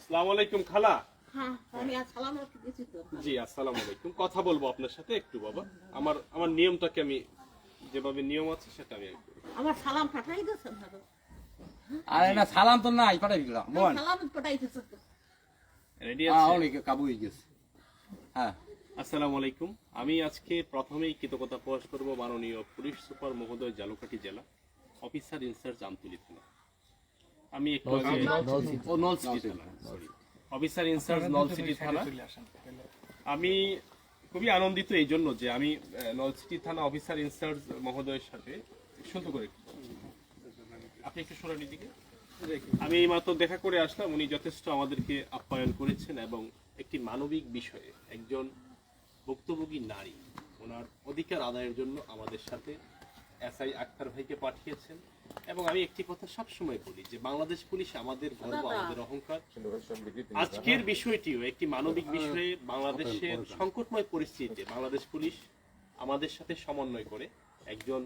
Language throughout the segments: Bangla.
আসসালামু আলাইকুম খালা। হ্যাঁ জি আসসালামু আলাইকুম কথা বলব আপনার সাথে একটু বাবা। আমার আমার নিয়মটাকে আমি যেভাবে নিয়ম আছে সেটা আমি আমার সালাম পাঠাই আরে না সালাম তো নাই পাঠাই দিলাম। সালাম পাঠাই রেডি হ্যাঁ আছে? অনেক কাবু হয়ে গেছে। হ্যাঁ। আসসালামু আলাইকুম আমি আজকে প্রথমেই কৃতজ্ঞতা প্রকাশ করব মাননীয় পুলিশ সুপার মহোদয় জালুকাঠি জেলা অফিসার ইনচার্জ আমতুলি থানা আমি একটু আগে ও নল সিটি থানা অফিসার ইনচার্জ নল সিটি থানা। আমি খুবই আনন্দিত এই জন্য যে আমি নল সিটি থানা অফিসার ইনচার্জ মহোদয়ের সাথে সুন্দর করে। আপনি একটু সরানি দিকে আমি এই মাত্র দেখা করে আসলাম উনি যথেষ্ট আমাদেরকে আপ্যায়ন করেছেন এবং একটি মানবিক বিষয়ে একজন ভুক্তভোগী নারী ওনার অধিকার আদায়ের জন্য আমাদের সাথে এসআই আক্তার ভাইকে পাঠিয়েছেন। এবং আমি একটি কথা সবসময় বলি যে বাংলাদেশ পুলিশ আমাদের গর্ব আমাদের অহংকার। আজকের বিষয়টিও একটি মানবিক বিষয়ে বাংলাদেশের সংকটময় পরিস্থিতিতে বাংলাদেশ পুলিশ আমাদের সাথে সমন্বয় করে একজন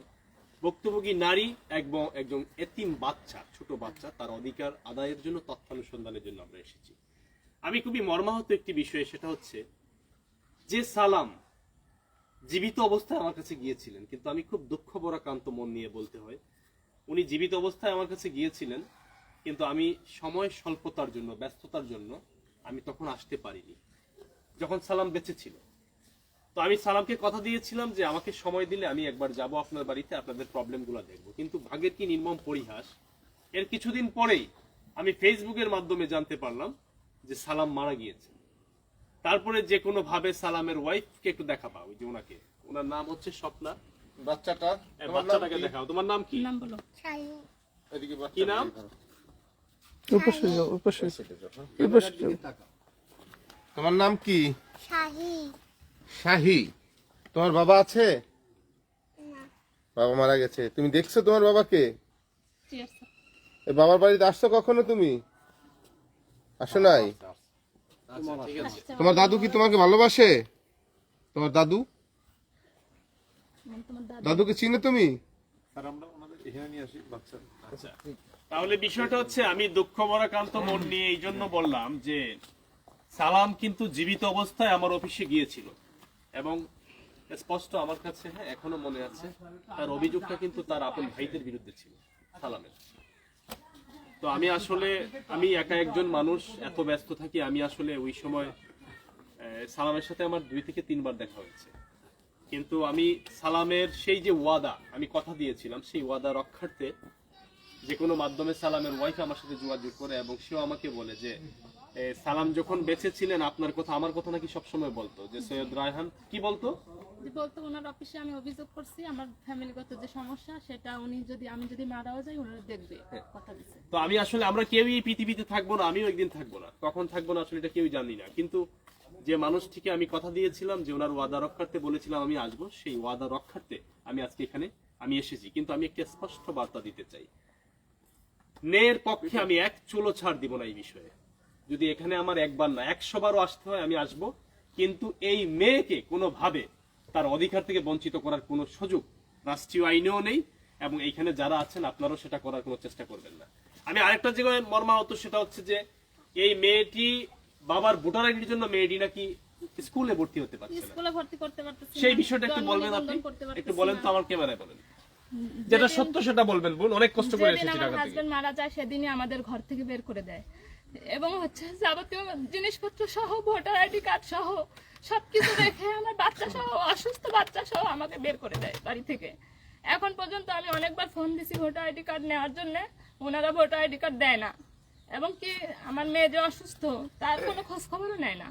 ভুক্তভোগী নারী এবং একজন এতিম বাচ্চা ছোট বাচ্চা তার অধিকার আদায়ের জন্য তথ্যানুসন্ধানের জন্য আমরা এসেছি। আমি খুবই মর্মাহত একটি বিষয় সেটা হচ্ছে যে সালাম জীবিত অবস্থায় আমার কাছে গিয়েছিলেন কিন্তু আমি খুব দুঃখ বরাকান্ত মন নিয়ে বলতে হয় উনি জীবিত অবস্থায় আমার কাছে গিয়েছিলেন, কিন্তু আমি সময় স্বল্পতার জন্য, ব্যস্ততার জন্য আমি তখন আসতে পারিনি। যখন সালাম বেঁচে ছিল। তো আমি সালামকে কথা দিয়েছিলাম যে, আমাকে সময় দিলে আমি একবার যাব আপনার বাড়িতে, আপনাদের প্রবলেমগুলো দেখব। কিন্তু ভাগের কি নির্মম পরিহাস, এর কিছুদিন পরেই আমি ফেসবুকের মাধ্যমে জানতে পারলাম যে সালাম মারা গিয়েছে। তারপরে যে কোনো ভাবে সালামের ওয়াইফকে একটু দেখা পাবো, যে ওনাকে। ওনার নাম হচ্ছে স্বপ্না। বাচ্চাটা? তোমার নাম বাচ্চাটাকে কি? দেখাও। তোমার নাম কি? নাম বলো। এদিকে কি নাম? হ্যাঁ। তোমার নাম কি? শাহি। শাহি। তোমার বাবা আছে? বাবা মারা গেছে। তুমি দেখছ তোমার বাবাকে? এই বাবার বাড়িতে আসছো কখনো তুমি? আসো নাই? আচ্ছা ঠিক আছে। তোমার দাদু কি তোমাকে ভালোবাসে? তোমার দাদু? দাদুকে চিনো তুমি? আচ্ছা। তাহলে বিষয়টা হচ্ছে আমি দুঃখ বরাকান্ত মন নিয়ে এই জন্য বললাম যে সালাম কিন্তু জীবিত অবস্থায় আমার অফিসে গিয়েছিল। এবং স্পষ্ট আমার কাছে হ্যাঁ এখনও মনে আছে তার অভিযোগটা কিন্তু তার আপন ভাইদের বিরুদ্ধে ছিল সালামের। তো আমি আসলে আমি একা একজন মানুষ এত ব্যস্ত থাকি আমি আসলে ওই সময় আহ, সালামের সাথে আমার দুই থেকে তিনবার দেখা হয়েছে। কিন্তু আমি সালামের সেই যে ওয়াদা আমি কথা দিয়েছিলাম সেই ওয়াদা রক্ষার্থে যে কোনো মাধ্যমে সালামের ওয়াইফ আমার সাথে যোগাযোগ করে এবং সেও আমাকে বলে যে সালাম যখন বেঁচে ছিলেন আপনার কথা আমার কথা নাকি সবসময় বলতো? যে সৈয়দ রায়হান কি বলতো? বলতো ওনার অফিসে আমি অভিযোগ করছি আমার ফ্যামিলিগত যে সমস্যা সেটা উনি যদি আমি যদি মারাও যাই ওনারা দেখবে কথা দিছে তো আমি আসলে আমরা কেউই এই পৃথিবীতে থাকব না আমিও একদিন থাকব না। কখন থাকব না আসলে এটা কেউই জানি না। কিন্তু যে মানুষটিকে আমি কথা দিয়েছিলাম, যে ওনার ওয়াদা রক্ষার্থে বলেছিলাম আমি আসব, সেই ওয়াদা রক্ষার্থে আমি আজকে এখানে আমি এসেছি। কিন্তু আমি একটি স্পষ্ট বার্তা দিতে চাই। ন্যায়ের পক্ষে আমি এক চুলো ছাড় দিব না এই বিষয়ে। যদি এখানে আমার একবার না, একশো বারও আসতে হয়, আমি আসব। কিন্তু এই মেয়েকে কোনোভাবে তার অধিকার থেকে বঞ্চিত করার কোনো সুযোগ রাষ্ট্রীয় আইনেও নেই, এবং এইখানে যারা আছেন, আপনারাও সেটা করার কোনো চেষ্টা করবেন না। আমি আরেকটা জায়গায় মর্মাহত, সেটা হচ্ছে যে এই মেয়েটি বাবার ভোটার আইডির জন্য মেয়েটি নাকি স্কুলে ভর্তি হতে পারছে স্কুলে ভর্তি করতে পারতেছি সেই বিষয়টা একটু বলবেন আপনি। একটু বলেন তো আমার ক্যামেরায় বলেন। যেটা সত্য সেটা বলবেন বোন অনেক কষ্ট করে এসেছি ঢাকা থেকে। হাজবেন্ড মারা যায় সেদিনই আমাদের ঘর থেকে বের করে দেয়। এবং হচ্ছে যাবতীয় জিনিসপত্র সহ ভোটার আইডি কার্ড সহ সবকিছু রেখে আমার বাচ্চা সহ অসুস্থ বাচ্চা সহ আমাকে বের করে দেয় বাড়ি থেকে। এখন পর্যন্ত আমি অনেকবার ফোন দিছি ভোটার আইডি কার্ড নেওয়ার জন্য ওনারা ভোটার আইডি কার্ড দেয় না। এবং কি আমার মেয়ে যে অসুস্থ তার কোনো খোঁজ খবরও নেয় না।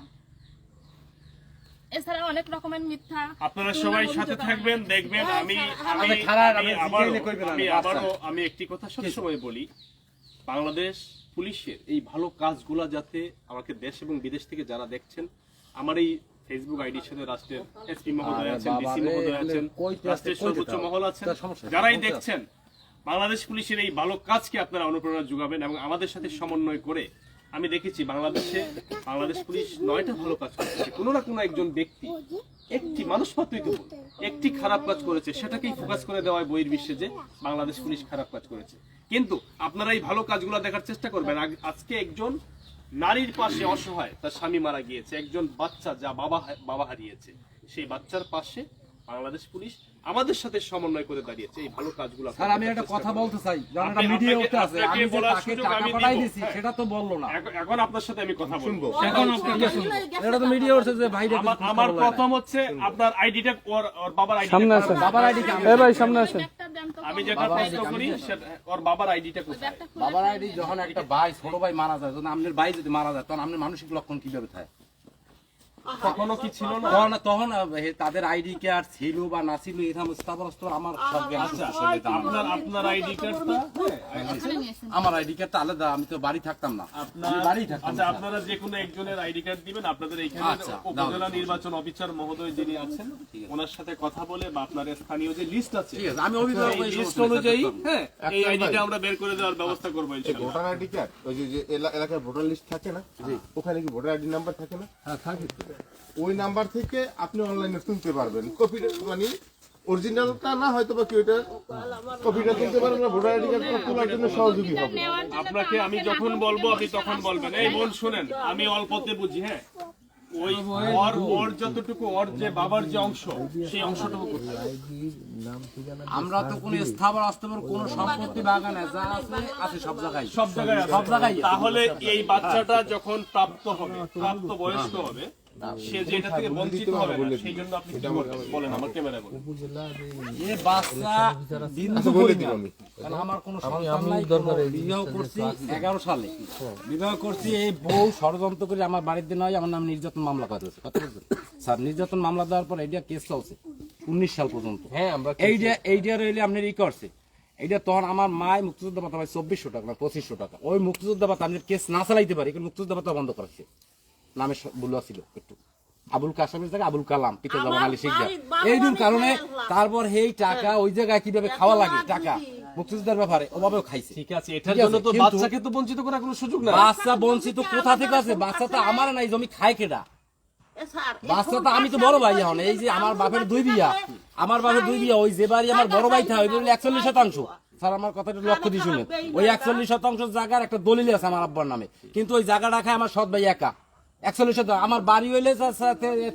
এছাড়া অনেক রকমের মিথ্যা আপনারা সবাই সাথে থাকবেন দেখবেন আমি আমি খারাপ, আমি আবারও আমি বাচ্চা। আমি একটি কথা সবসময় বলি। বাংলাদেশ পুলিশের এই ভালো কাজগুলা যাতে আমাকে দেশ এবং বিদেশ থেকে যারা দেখছেন আমার এই ফেসবুক আইডির সাথে রাষ্ট্রের এসপি মহোদয় আছেন ডিসি মহোদয় আছেন আছে, রাষ্ট্রের সর্বোচ্চ মহল আছেন যারাই দেখছেন বাংলাদেশ পুলিশের এই ভালো কাজকে আপনারা অনুপ্রেরণা যোগাবেন এবং আমাদের সাথে সমন্বয় করে আমি দেখেছি বাংলাদেশে বাংলাদেশ পুলিশ নয়টা ভালো কাজ করেছে। কোনো না কোনো একজন ব্যক্তি, একটি মানুষ তো একটি খারাপ কাজ করেছে, সেটাকেই ফোকাস করে দেওয়া হয় বইয়ের বিশ্বে যে বাংলাদেশ পুলিশ খারাপ কাজ করেছে। কিন্তু আপনারা এই ভালো কাজগুলো দেখার চেষ্টা করবেন। আজকে একজন নারীর পাশে অসহায়, তার স্বামী মারা গিয়েছে। একজন বাচ্চা যা বাবা বাবা হারিয়েছে। সেই বাচ্চার পাশে বাংলাদেশ পুলিশ আমাদের সাথে সমন্বয় করে দাঁড়িয়েছে। এই ভালো কাজগুলো স্যার আমি একটা কথা বলতে চাই। মিডিয়া আছে আমি যে তাকে টাকা পাঠাই। সেটা তো বলল না। এখন- এখন আপনার সাথে আমি কথা বলব। এখন আপনাকে শুনুন। এটা তো মিডিয়া হচ্ছে যে ভাই আমার প্রথম হচ্ছে আপনার আইডিটা ওর ওর বাবার আইডি সামনে আসেন। বাবার আইডি এ ভাই সামনে তো আমি যেটা প্রশ্ন করি ওর বাবার আইডিটা কোথায়? বাবার আইডি যখন একটা ভাই ছোট ভাই মারা যায় যখন আপনার ভাই যদি মারা যায় তখন আপনার মানসিক লক্ষণ কীভাবে থাকে? কখনো কি ছিল না? তখন তখন তাদের আইডি কার্ড ছিল বা না ছিল এরকম আমার সব আছে, আসলে আপনার আপনার আইডি কার্ডটা? আমার আইডি কার্ডটা আলাদা আমি তো বাড়ি থাকতাম না। বাড়ি থাকতাম আচ্ছা আপনারা যে কোনো একজনের আইডি কার্ড দিবেন আপনাদের এইখানে আচ্ছা, উপজেলা নির্বাচন অফিসার মহোদয় যিনি আছেন ওনার সাথে কথা বলে বা আপনার স্থানীয় যে লিস্ট আছে ঠিক আছে আমি অভিভাবক লিস্ট অনুযায়ী হ্যাঁ এই আইডিটা আমরা বের করে দেওয়ার ব্যবস্থা করব এই ইনশাআল্লাহ। ভোটার আইডি কার্ড ওই যে- যে এলা- এলাকার ভোটার লিস্ট থাকে না ওখানে কি ভোটার আইডি নাম্বার থাকে না? হ্যাঁ থাকে। ওই নাম্বার থেকে আপনি অনলাইনে তুলতে পারবেন। কপিটা মানে অরিজিনালটা না হয়তো বা কি ওইটা কপিটা তুলতে পারবেন না ভোটার আইডি কার্ডটা তোলার জন্য সহযোগী হবে। আপনাকে আমি যখন বলব করতে আপনি তখন বলবেন। এই বোন কথা শুনেন আমি অল্পতে বুঝি হ্যাঁ? ওই ওর ওর যতটুকু ওর যে বাবার যে অংশ সেই অংশটুকু কোথায়? আমরা তো কোনো স্থাবর অস্থাবর কোনো সম্পত্তি বাগানে যা আছে আছে সব জায়গায়। সব জায়গায় সব জায়গায় তাহলে এই বাচ্চাটা যখন প্রাপ্ত হবে প্রাপ্ত বয়স্ক হবে সে যেটা থেকে বঞ্চিত হবে না, সেই জন্য আপনি কি বলেন আমার ক্যামেরা বলেন। এ বাচ্চা বিন্দু বলে পরিমাণ। কারণ আমার কোনো সন্তান নাই বিবাহ করছি এগারো সালে। বিবাহ করছি এই বউ ষড়যন্ত্র করে আমার বাড়িতে নয় আমার নাম নির্যাতন মামলা করেছে স্যার নির্যাতন মামলা দেওয়ার পর এইটা কেস চলছে উনিশ সাল পর্যন্ত। হ্যাঁ আমরা এইটা এইটা রইলে আপনার ই করছে। এইটা তখন আমার মায় মুক্তিযোদ্ধা ভাতা পায় চব্বিশশো টাকা না পঁচিশশো টাকা। ওই মুক্তিযোদ্ধা ভাতা আমি কেস না চালাইতে পারি মুক্তিযোদ্ধা ভাতা বন্ধ করেছে। নামে বলুয়া ছিল একটু। আবুল কাসামের জায়গায় আবুল কালাম পিতা জামান আলী শিকদার এই দিন কারণে তারপর এই টাকা ওই জায়গায় কীভাবে খাওয়া লাগে টাকা মুক্তিযোদ্ধার ব্যাপারে ওভাবেও খাইছে। ঠিক আছে এটার জন্য তো বাচ্চাকে তো বঞ্চিত করার কোনো সুযোগ নাই। বাচ্চা বঞ্চিত কোথা থেকে আছে? বাচ্চা তো আমার নাই জমি খায় কেডা? এ স্যার, এই বাচ্চা তো আমি তো বড় ভাই এখন। এই যে আমার বাপের দুই বিয়া আমার বাপের দুই বিয়া ওই যে বাড়ি আমার বড় ভাই থাকে ওই একচল্লিশ শতাংশ। স্যার আমার কথাটা লক্ষ্য দিয়ে শুনেন। ওই একচল্লিশ শতাংশ জায়গার একটা দলিল আছে আমার আব্বার নামে। কিন্তু ওই জায়গাটা খায় আমার সৎ ভাই একা। একচল্লিশ শতাংশ। আমার বাড়ি হইলে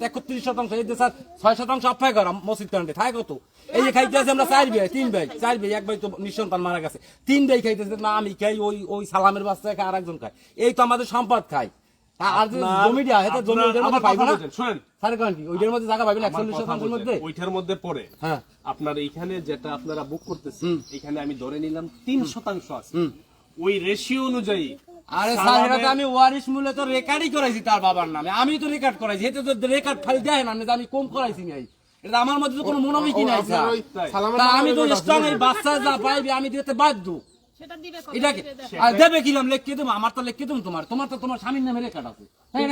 একত্রিশ শতাংশ। এই যে স্যার ছয় শতাংশ অক্ষয় করা মসজিদ কারণে থাকে কত এই যে খাইতে আছে আমরা চার ভাই তিন ভাই। চার ভাই এক ভাই তো নিঃসন্তান মারা গেছে। তিন ভাই খাইতেছে না আমি খাই ওই ওই সালামের বাচ্চা খায় আর একজন খায়। এই তো আমাদের সম্পদ খাই আর জমিটা এটা জমি আপনার- ওইটার আমার মধ্যে পাইবো না। শুনেন। স্যার কেন কি? ওইটার মধ্যে জায়গা পাইবেন একচল্লিশ শতাংশের মধ্যে? ওইটার মধ্যে পড়ে। হ্যাঁ। আপনার এইখানে যেটা আপনারা বুক করতেছেন এখানে আমি ধরে নিলাম তিন শতাংশ আছে। ওই রেশিও অনুযায়ী আরে স্যার এটা তো আমি ওয়ারিশ মূল্যে তো রেকর্ডই করাইছি তার বাবার নামে। আমি তো রেকর্ড করাইছি এতে তো রেকর্ড খালি দেয় না আমি কম করাইছি নাই। এটা আমার মধ্যে তো কোনো মনোমি কি নাই স্যার। আমি তো স্ট্রং এই বাচ্চা যা পাইবি আমি দিতে বাধ্য। আর দেবে কিলাম লিখকে দেবো? আমার তো লিখকে দেবো তোমার। তোমার তো তোমার স্বামীর নামে রেকর্ড আছে। হ্যাঁ?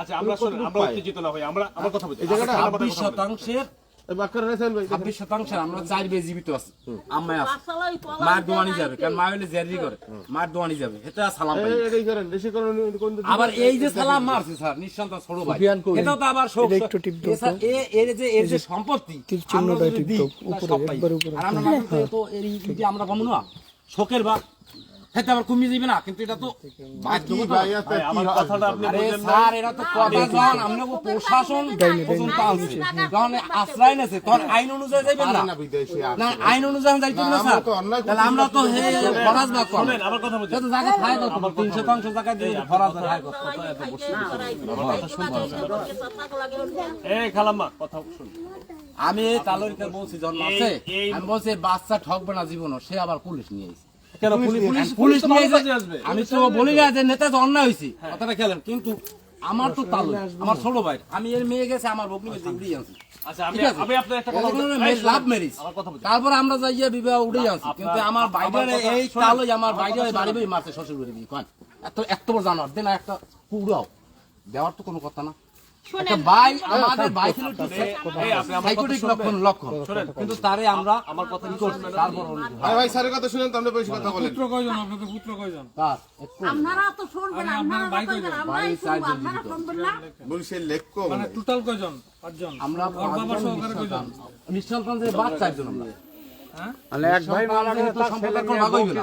আচ্ছা আমরা আমরা উত্তেজিত না হই আমরা আমার কথা বুঝি এই জায়গাটা আমার কথা ছাব্বিশ শতাংশের এই বাক্কার রাখেন ভাই ছাব্বিশ শতাংশের আমরা চার বে জীবিত আছি। আম্মায় আছে। বাচ্চালাই দোয়ানি যাবে। কারণ মা হইলে জেরি করে। মার দোয়ানি যাবে। এটা সালাম পাই এই- এটাই করেন দেশে করেন কোন দিকে- আবার এই যে সালাম মারছে স্যার নিঃসন্তান ছোট ভাই। এটাও তো আবার শোক এটা একটু টিপ দাও এ স্যার, এ- এর যে এর যে সম্পত্তি আমরা যদি দিই, দাও, তার উপরে, সব পাই। আর আমরা তো এই আমরা কম শোকের বা হেতে আবার কমিয়ে যাবে না কিন্তু এটা তো কি ভাই এত ভাই, কি আমার হয়? কথাটা আপনি আরে বুঝেন না স্যার এরা তো কথা যখন আমরা প্রশাসন পর্যন্ত আনছে যখন আশ্রয় নেছে তখন আইন অনুযায়ী যাইবেন না না বিদেশে আর। না আইন অনুযায়ী যাইতে না, না স্যার তাহলে আমরা তো হে ফরাজ না কম আমার কথা বুঝেন জায়গা খায় কত তিন শতাংশ জায়গা দিয়ে ফরাজ খায় কত এই খালাম্মা কথা শুন আমি তালরিতে বলছি জন্ম আছে আমি বলছি বাচ্চা ঠকবে না জীবন সে আবার পুলিশ নিয়ে এসেছে কেন পুলিশ আমি তো বলি না যে নেতা তো অন্যায় হয়েছে। কথাটা খেলেন। কিন্তু আমার তো তালু আমার ছোট ভাই। আমি এর মেয়ে গেছে আমার আনছি আচ্ছা। বুঝেন তারপরে আমরা যাইয়া বিবাহ উঠে আপনার- কিন্তু আমার বাইরে এই তালই আমার বাইরে বাড়ি মারছে শ্বশুর বাড়ি এত এত বড় জানোয়ার। দেন একটা কুড়াও দেওয়ার তো কোনো কথা না। ভাই আমাদের ভাই ছিল একটু এই আপনি আমার কথা সাইকোটিক লক্ষণ। লক্ষণ কিন্তু তারে আমরা আমার কথা কি করছি? তারপর আরে ভাই স্যারের কথা শুনেন তো বেশি কথা বলেন। তার আপনারা তো শুনবেন আপনারা তো কইবেন ভাই চারজন আপনারা জীবিত। শুনবেন না? বলছে লেখকো মানে টোটাল কয়জন? পাঁচজন? আমরা নিঃসন্তান যে বাচ্চা একজন আমরা। মানে এক ভাই মারা গেলে তার সম্পদ এখন ভাগ হইবে না।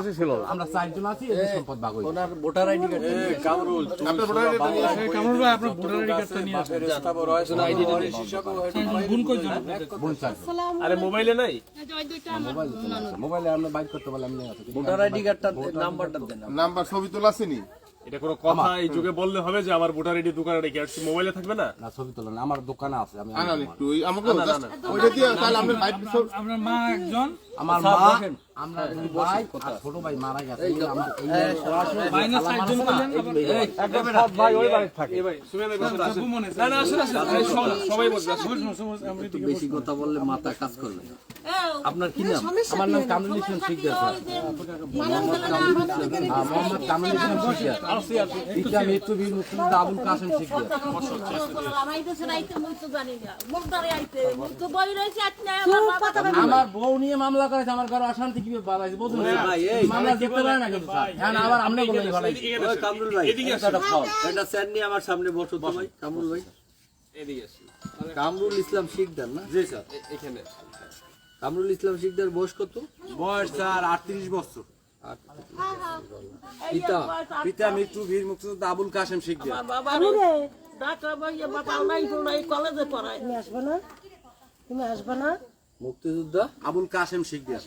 আমরা চারজন আছি এদের সম্পদ ভাগ হইবে আপনার ভোটার আইডি বোন চারজন। আরে মোবাইলে নাই? জয় দুইটা আমার মোবাইল তো না। মোবাইলে আমরা বাইক করতে পারলাম না ভোটার আইডি কার্ডটা নাম্বারটা দেন। নাম্বার ছবি তোলা আসেনি? এটা কোনো কথা এই যুগে বললে হবে যে আমার ভোটার আইডি দোকানে রেখে আসছি মোবাইলে থাকবে না না ছবি তোলা না আমার দোকানে আছে আমি আনান একটু আমাকে ওইটা দিয়ে তাহলে আপনার মা একজন আমার মা আমরা দুই ভাই ছোট ভাই মারা গেছে আমার এই মাইনাস ভাই ওই বাড়িতে থাকে সবু মনে আছে। সবাই বলছে বেশি কথা বললে মাথা কাজ করবে না আপনার কি নাম আমার নাম কামরুল ইসলাম শিকদার স্যার হ্যাঁ, মোহাম্মদ কামরুল ইসলাম শিকদার আমার বউ নিয়ে মামলা করেছে আমার ঘরে অশান্তি কীভাবে বাড়াইছে বুঝুন মামলা দেখতে পারে না কিন্তু হ্যাঁ আবার আমরা বলে কামরুল ভাই একটা এটা স্যার নিয়ে আমার সামনে বসো ভাই। কামরুল ভাই। কামরুল ইসলাম শিকদার না? জি স্যার। এখানে কামরুল ইসলাম শিকদার বয়স কত? বয়স স্যার আটত্রিশ বছর। পিতা পিতা মৃত্যু বীর মুক্তিযোদ্ধা আবুল কাসেম শিকদার বাবা রে। ঢাকা ভাইয়া বাবা নাই তো নাই কলেজে পড়ায়। তুমি আসবে না? তুমি আসবে না? মুক্তিযোদ্ধা আবুল কাসেম শিকদার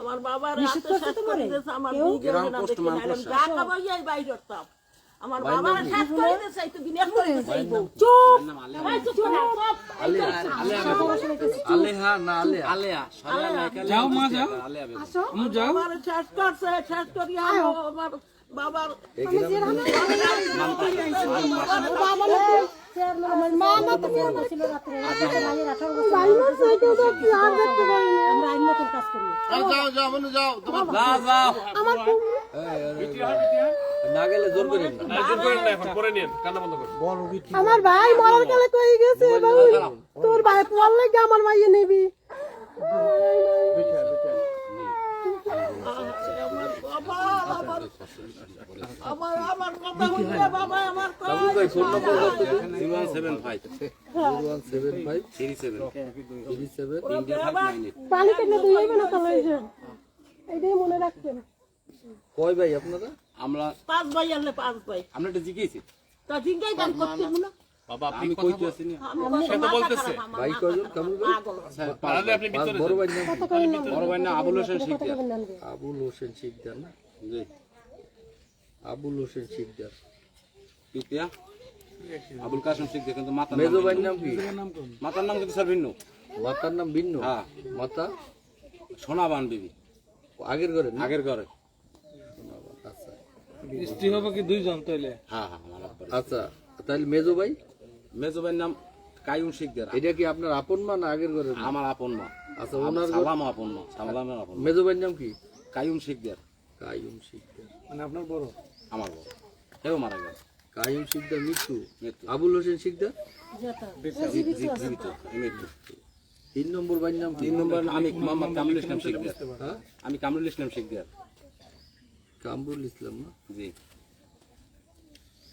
আমার বাবার রাতে শেষ করে দিয়েছে আমার? দিকে গ্রাম পোস্ট নাইলাম। ঢাকা ভাইয়াই বাইর করতাম আমার বাবা শেষ করে দিয়েছে এই তো বিনা করে দিয়েছে এই চুপ এই চুপ! না চুপ। আলেহা না আলেহা। আলেয়া যাও মা যাও। আমু যাও। আমার শেষ করছে শেষ করি আমার বাবার আমরা আইন মতন কাজ করি যাও যাও যাও তোমার আমার খুব না গেলে জোর করেন না এখন পরে নিন। কান্না বন্ধ করুন আমার ভাই মরার কালে কই গেছে তোর ভাই পড়লে কি আমার ভাইয়ে নিবি বাবা আমার কথা বাবা ভাই ফোন নম্বর কত পানি এইটাই মনে রাখবেন। কয় ভাই আপনারা? পাঁচ ভাই আনলে পাঁচ ভাই। এটা জিজ্ঞেসি তা দান করতে না বাবা আপনি আমি কইতে আছি না। সে তো বলতেছে। ভাই কয়জন কামরুল ভাই? আপনি ভিতরে বড় ভাই নাম বড় ভাই না আবুল হোসেন শিকদার আবুল হোসেন শিকদার না? জি। আবুল হোসেন শিকদার। পিতা আবুল কাসেম শিকদার কিন্তু মাতার মেজো নাম ভাইয়ের নাম কি মাতার নাম কিন্তু স্যার ভিন্ন। মাতার নাম ভিন্ন? হ্যাঁ। মাতা? সোনাবান বিবি। আগের ঘরে? আগের ঘরে। আচ্ছা। স্ত্রী হবে কি দুইজন তাইলে? হ্যাঁ হ্যাঁ আচ্ছা তাহলে মেজো ভাই মেজো ভাইয়ের নাম কায়ুম শিকদার। এটা কি আপনার আপন মা না আগের ঘরে আমার আপন মা। আচ্ছা ওনার সালাম আপন মা। সালামের আপন। মেজো ভাইয়ের নাম কি? কায়ুম শিকদার। কায়ুম শিকদার। মানে আপনার বড়? আমার সেও মারা গেছে কায়ুম শিকদার মৃত্যু? মৃত্যু। আবুল হোসেন শিকদার জীবিত মৃত্যু। তিন নম্বর নাম তিন নম্বর আমি মোহাম্মদ কামরুল ইসলাম শিকদার হ্যাঁ? আমি কামরুল ইসলাম শিকদার কামরুল ইসলাম না? জি।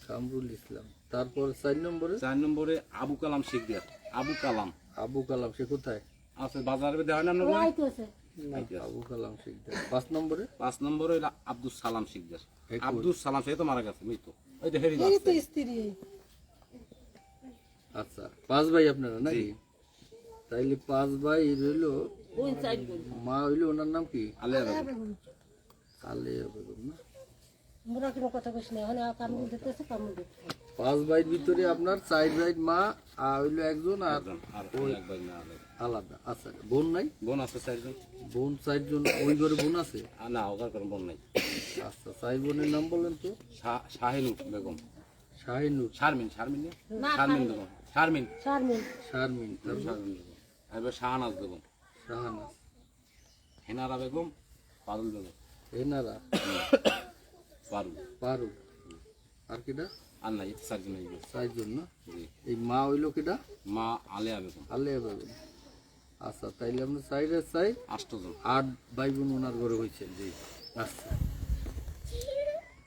কামরুল ইসলাম। তারপর চার নম্বরে? চার নম্বরে আবু কালাম শিকদার আবু কালাম। আবু কালাম সে কোথায়? আছে বাজারে দেওয়া হয় না আবু কালাম শিকদার পাঁচ নম্বরে পাঁচ নম্বরে হইল আব্দুল সালাম শিকদার এই আব্দুল সালাম সে তো মারা গেছে মৃত্যু ওই যে হেরি তো স্ত্রী। আচ্ছা পাঁচ ভাই আপনারা নাকি? তাইলে পাঁচ ভাই রইল মা হইল ওনার নাম কি? আলিয়া বেগম। আলেয়া বেগম না? পাঁচ ভাইয়ের ভিতরে আপনার চার ভাই মা আর হইল একজন আর আর ওই এক ভাই না আলাদা। আচ্ছা বোন নাই? বোন আছে চারজন। বোন চারজন ওই ঘরে বোন আছে? আর না ওদের কোনো বোন নাই। আচ্ছা চার বোনের নাম বলেন তো। শা- শাহিনুর বেগম। শাহিনুর শারমিন শারমিন শারমিন। বেগম। শারমিন। শারমিন। শারমিন শারমিন বেগম। এবার শাহানাজ বেগম। শাহানাজ। হেনারা বেগম পারুল বেগম। এনারা পারুল। পারু আর কিটা আর নাই চারজন এই চারজন না? এই মা হইল কিটা মা আলেয়া বেগম। আলেয়া বেগম। আচ্ছা তাইলে আমরা চাইরে চাই আষ্টজন আট ভাই বোন ওনার ঘরে হয়েছেন জি আচ্ছা।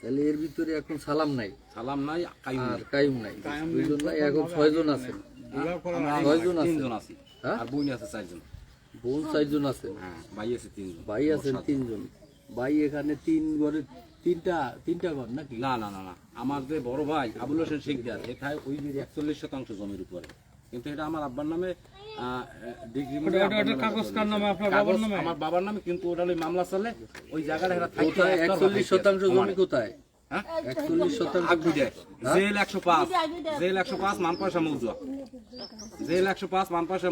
তাহলে এর ভিতরে এখন সালাম নাই? সালাম নাই আর নাই কাইম নাই। এখন ছয়জন আছেন ছয়জন আছে? তিনজন আছি। হ্যাঁ? আর বইন আছে চারজন। বোন চারজন আছেন হ্যাঁ ভাই আছে তিনজন। ভাই আছেন তিনজন। ভাই এখানে তিন ঘরে তিনটা তিনটা ঘর নাকি? না না না না। আমার যে বড় ভাই আবুল হোসেন শিকদার এটাই ওই যে একচল্লিশ শতাংশ জমির উপরে। কিন্তু এটা আমার আব্বার নামে ডিগ্রি? আমার বাবার নামে কিন্তু ওটা ওই মামলা চলে। ওই জায়গাটা একচল্লিশ শতাংশ জমি কোথায়? হ্যাঁ? আগুডে জেল একশো পাঁচ। জেল একশো পাঁচ মান পয়সা মৌজা জেল একশো পাঁচ মান পয়সা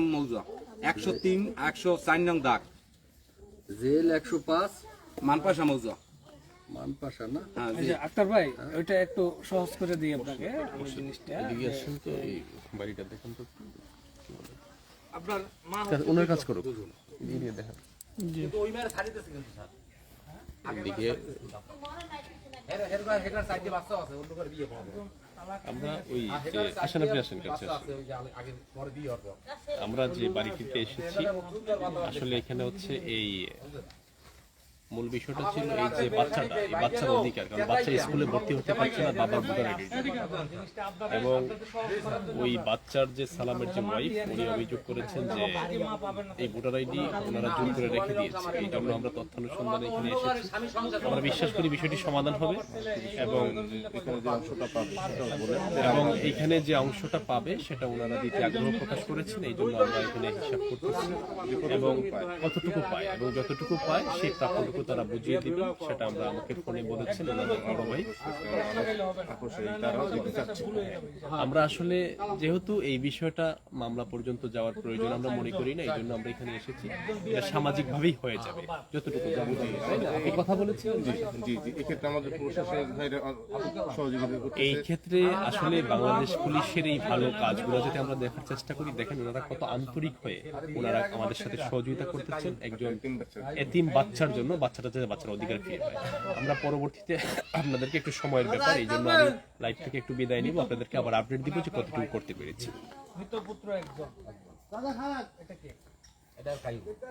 একশো তিন একশো চার নং দাগ। জেল একশো পাঁচ মান পয়সা মৌজা মানপাশা না? জি। আক্তার ভাই ওইটা একটু সহজ করে দিই আপনাকে। ওই জিনিসটা বাড়িটা দেখেন তো আপনার মা ওনার কাজ করুক। কিন্তু ওই মেয়ের ছাড়িতেছে কিন্তু স্যার। এদিকে হের হের ঘর- হের ঘর side দিয়ে বাচ্চা আছে, অন্য ঘরে বিয়ে হবে। আমরা ওই যে আসেন আপনি আসেন কাছে। আমরা যে বাড়িটিতে এসেছি আসলে এখানে হচ্ছে এই মূল বিষয়টা ছিল এই যে বাচ্চাটা এই বাচ্চার অধিকার কারণ বাচ্চা স্কুলে ভর্তি হতে পারছে না বাবার ভোটার আইডি এবং ওই বাচ্চার যে সালামের যে ওয়াইফ উনি অভিযোগ করেছেন যে এই ভোটার আইডি ওনারা জোর করে রেখে দিয়েছে। এই জন্য আমরা তথ্যানুসন্ধানে এখানে এসেছি। আমরা বিশ্বাস করি বিষয়টি সমাধান হবে এবং এবং এইখানে যে অংশটা পাবে সেটা ওনারা দিতে আগ্রহ প্রকাশ করেছেন। এই জন্য আমরা এখানে হিসাব করতেছি। এবং কতটুকু পায় এবং যতটুকু পায় সেই প্রাপ্যটুকু তারা বুঝিয়ে দিবে সেটা আমরা আমাকে ফোনে বলেছেন বড় ভাই। আমরা আসলে যেহেতু এই বিষয়টা মামলা পর্যন্ত যাওয়ার প্রয়োজন আমরা মনে করি না এই জন্য আমরা এখানে এসেছি। এটা সামাজিক ভাবেই হয়ে যাবে যতটুকু আপনি কথা বলেছিলেন? জি জি এক্ষেত্রে আমাদের সহযোগিতা এই ক্ষেত্রে আসলে বাংলাদেশ পুলিশের এই ভালো কাজগুলো যদি আমরা দেখার চেষ্টা করি দেখেন ওনারা কত আন্তরিক হয়ে ওনারা আমাদের সাথে সহযোগিতা করতেছেন। একজন এতিম বাচ্চার জন্য বাচ্চাটা যাতে বাচ্চার অধিকার ফিরে পায়। আমরা পরবর্তীতে আপনাদেরকে একটু সময়ের ব্যাপার, এই জন্য আমি লাইভ থেকে একটু বিদায় নিব। আপনাদেরকে আবার আপডেট দিব যে কতটুকু করতে পেরেছি। মৃত পুত্র একজন। এটা খাই